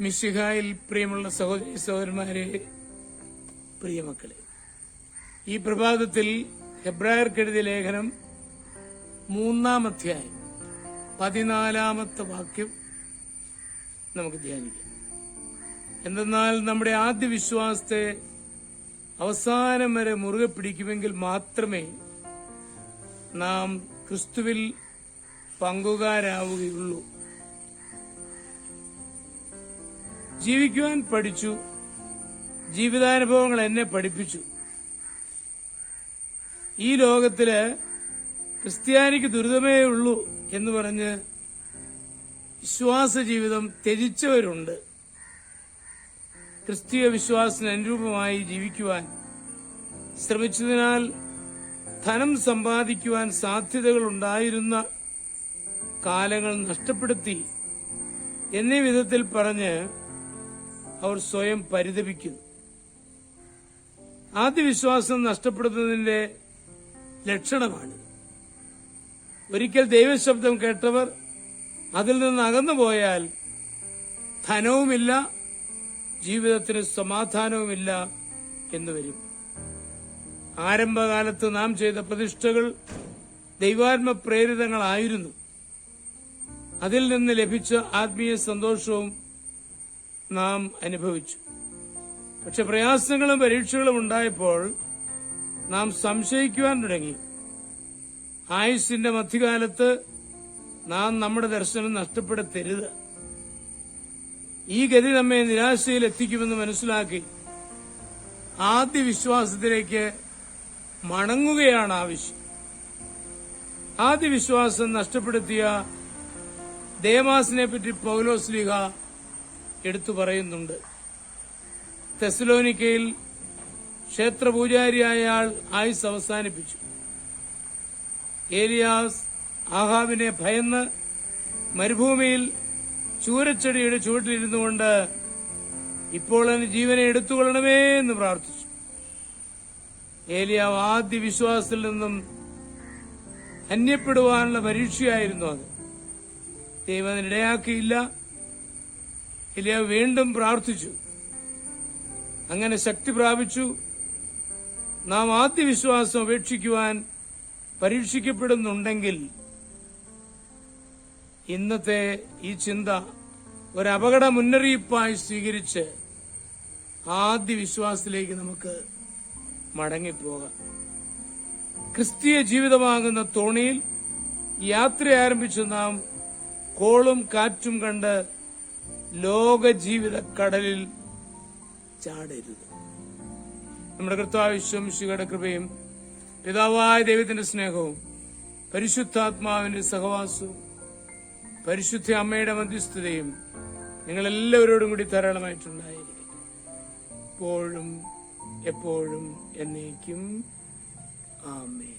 മിശിഹായിൽ പ്രിയമുള്ള സഹോദരി സഹോദരന്മാരെ പ്രിയമക്കളെ ഈ പ്രഭാതത്തിൽ ഹെബ്രായർക്കെഴുതിയ ലേഖനം മൂന്നാം അധ്യായം പതിനാലാമത്തെ വാക്യം നമുക്ക് ധ്യാനിക്കാം. എന്തെന്നാൽ നമ്മുടെ ആദ്യ വിശ്വാസത്തെ അവസാനം വരെ മുറുകെ പിടിക്കുമെങ്കിൽ മാത്രമേ നാം ക്രിസ്തുവിൽ പങ്കുകാരാവുകയുള്ളൂ. ജീവിക്കുവാൻ പഠിച്ചു. ജീവിതാനുഭവങ്ങൾ എന്നെ പഠിപ്പിച്ചു. ഈ ലോകത്തിൽ ക്രിസ്ത്യാനിക്ക് ദുരിതമേ ഉള്ളൂ എന്ന് പറഞ്ഞ് വിശ്വാസ ജീവിതം ത്യജിച്ചവരുണ്ട്. ക്രിസ്തീയ വിശ്വാസത്തിന് അനുരൂപമായി ജീവിക്കുവാൻ ശ്രമിച്ചതിനാൽ ധനം സമ്പാദിക്കുവാൻ സാധ്യതകൾ ഉണ്ടായിരുന്ന കാലങ്ങൾ നഷ്ടപ്പെടുത്തി. എന്നീ വിധത്തിൽ പറഞ്ഞ് അവർ സ്വയം പരിതപിക്കുന്നു. ആദ്യ വിശ്വാസം നഷ്ടപ്പെടുന്നതിന്റെ ലക്ഷണമാണ്. ഒരിക്കൽ ദൈവശബ്ദം കേട്ടവർ അതിൽ നിന്ന് അകന്നു പോയാൽ ധനവുമില്ല ജീവിതത്തിന് സമാധാനവുമില്ല എന്ന് വരും. ആരംഭകാലത്ത് നാം ചെയ്ത പ്രതിഷ്ഠകൾ ദൈവാത്മ പ്രേരിതങ്ങളായിരുന്നു. അതിൽ നിന്ന് ലഭിച്ച ആത്മീയ സന്തോഷവും നാം അനുഭവിച്ചു. പക്ഷെ പ്രയാസങ്ങളും പരീക്ഷകളും ഉണ്ടായപ്പോൾ നാം സംശയിക്കുവാൻ തുടങ്ങി. ആയുസിന്റെ മധ്യകാലത്ത് നാം നമ്മുടെ ദർശനം നഷ്ടപ്പെടുത്തരുത്. ഈ ഗതി നമ്മെ നിരാശയിൽ എത്തിക്കുമെന്ന് മനസ്സിലാക്കി ആദ്യ വിശ്വാസത്തിലേക്ക് മടങ്ങുകയാണ് ആവശ്യം ആദ്യ വിശ്വാസം നഷ്ടപ്പെടുത്തിയ ദേവാസിനെ പറ്റി പൗലോസ്ലിഹ എടുത്തു പറയുന്നുണ്ട്. തെസലോനിക്കയിൽ ക്ഷേത്രപൂജാരിയായ ആൾ ആയുസ് അവസാനിപ്പിച്ചു. ഏലിയാസ് ആഹാബിനെ ഭയന്ന് മരുഭൂമിയിൽ ചൂരച്ചെടിയുടെ ചുവട്ടിലിരുന്നുകൊണ്ട് ഇപ്പോൾ എന്റെ ജീവനെ എടുത്തുകൊള്ളണമേ എന്ന് പ്രാർത്ഥിച്ചു. ഏലിയാവ് ആദ്യ വിശ്വാസത്തിൽ നിന്നും അന്യപ്പെടുവാനുള്ള പരീക്ഷയായിരുന്നു അത്. ദൈവം അതിനിടയാക്കിയില്ല. ഏലിയാവ് വീണ്ടും പ്രാർത്ഥിച്ചു. അങ്ങനെ ശക്തി പ്രാപിച്ചു. നാം ആദ്യ വിശ്വാസം ഉപേക്ഷിക്കുവാൻ പരീക്ഷിക്കപ്പെടുന്നുണ്ടെങ്കിൽ ഇന്നത്തെ ഈ ചിന്ത ഒരു അപകട മുന്നറിയിപ്പായി സ്വീകരിച്ച് ആദ്യ വിശ്വാസത്തിലേക്ക് നമുക്ക് മടങ്ങിപ്പോകാം. ക്രിസ്തീയ ജീവിതമാകുന്ന തോണിയിൽ യാത്ര ആരംഭിച്ച് നാം കോളും കാറ്റും കണ്ട് ലോക ജീവിത കടലിൽ ചാടരുത് നമ്മുടെ കർത്താവിശ്വംശിയുടെ കൃപയും പിതാവായ ദൈവത്തിന്റെ സ്നേഹവും പരിശുദ്ധാത്മാവിന്റെ സഹവാസവും പരിശുദ്ധ അമ്മയുടെ മധ്യസ്ഥതയും നിങ്ങളെല്ലാവരോടും കൂടി ധാരാളമായിട്ടുണ്ടായിരിക്കും എപ്പോഴും എപ്പോഴും എന്നേക്കും. ആമേ